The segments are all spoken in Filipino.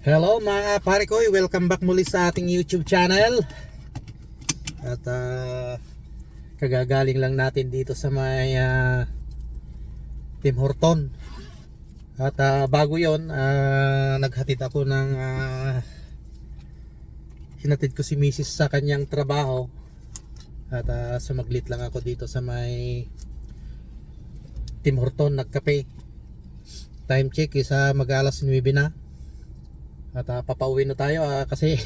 Hello mga pare ko, welcome back muli sa ating YouTube channel. At ah, kagagaling lang natin dito sa may ah, Tim Horton. At ah, bago 'yon, ah, naghatid ako ng ah, hinatid ko si Mrs. sa kanyang trabaho. At ah, sumaglit lang ako dito sa may Tim Horton nagkape. Time check is ah, mag-alas 9 na. At uh, papauwi na tayo ah, kasi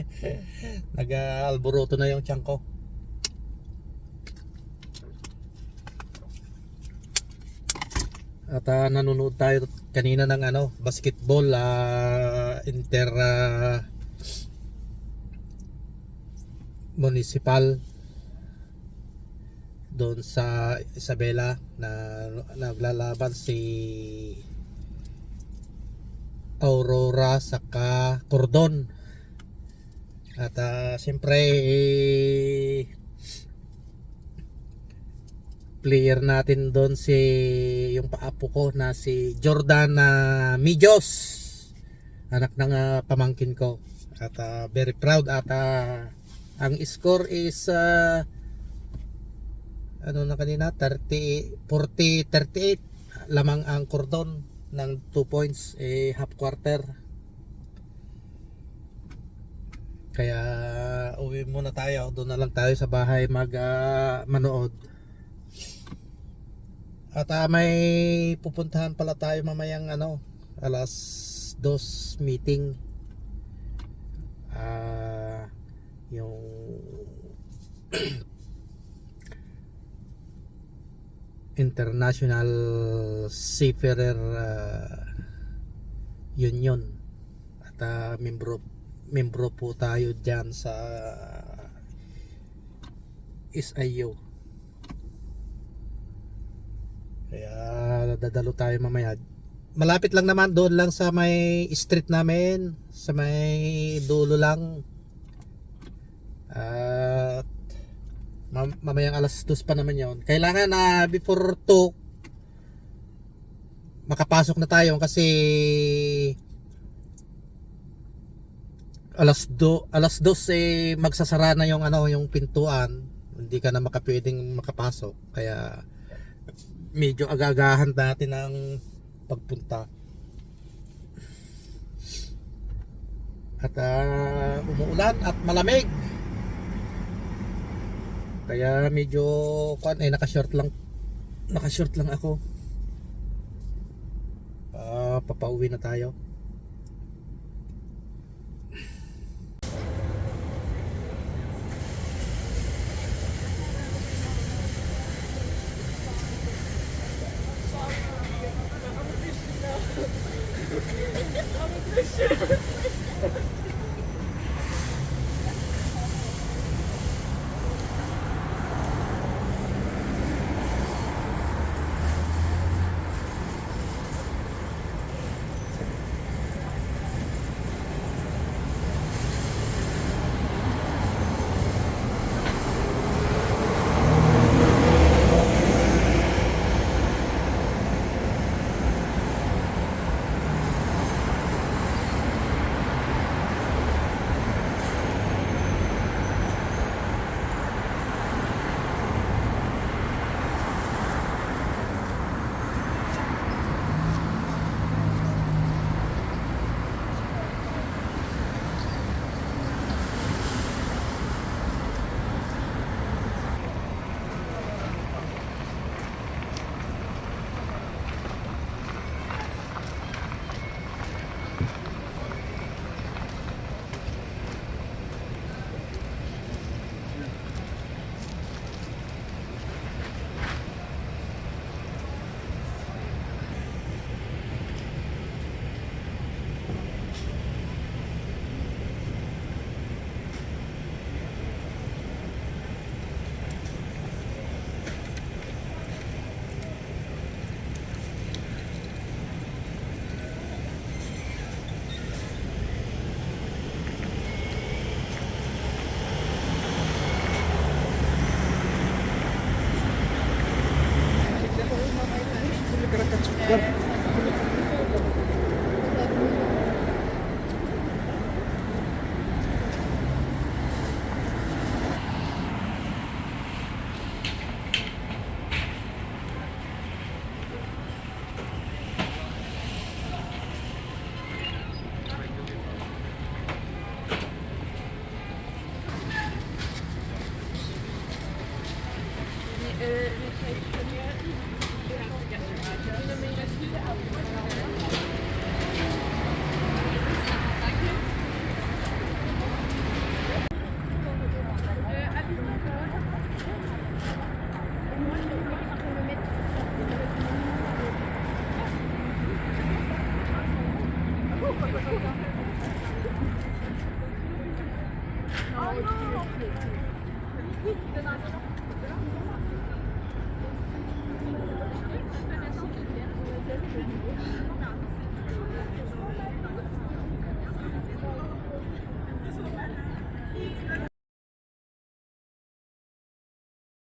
nag-alboroto na yung tiyan ko. At ah, nanonood tayo kanina ng ano, basketball ah, inter ah, municipal doon sa Isabela na naglalaban si Aurora saka Cordon. At ah, siyempre eh, player natin doon si yung paapo ko na si Jordan uh, Mijos. Anak ng ah, pamangkin ko. At ah, very proud at ah, ang score is ah, ano na kanina 30 40 38 lamang ang Cordon ng 2 points eh half quarter. Kaya uwi muna tayo. Doon na lang tayo sa bahay mag ah, manood. At ah, may pupuntahan pala tayo mamayang ano alas 2 meeting. Ah yung International Seafarer uh, Union. At uh, membro membro po tayo diyan sa SIU kaya dadalo tayo mamaya. Malapit lang naman doon lang sa may street namin sa may dulo lang. At Mam- mamayang alas 2 pa naman yon. Kailangan na before 2 makapasok na tayo kasi alas 2 alas 2 eh magsasara na yung ano yung pintuan. Hindi ka na makapwedeng makapasok. Kaya medyo agagahan natin ang pagpunta. At ah, umuulan at malamig. Kaya medyo kuan eh naka-short lang naka-short lang ako. Uh, papauwi na tayo. Shit. Oh no! Thank you.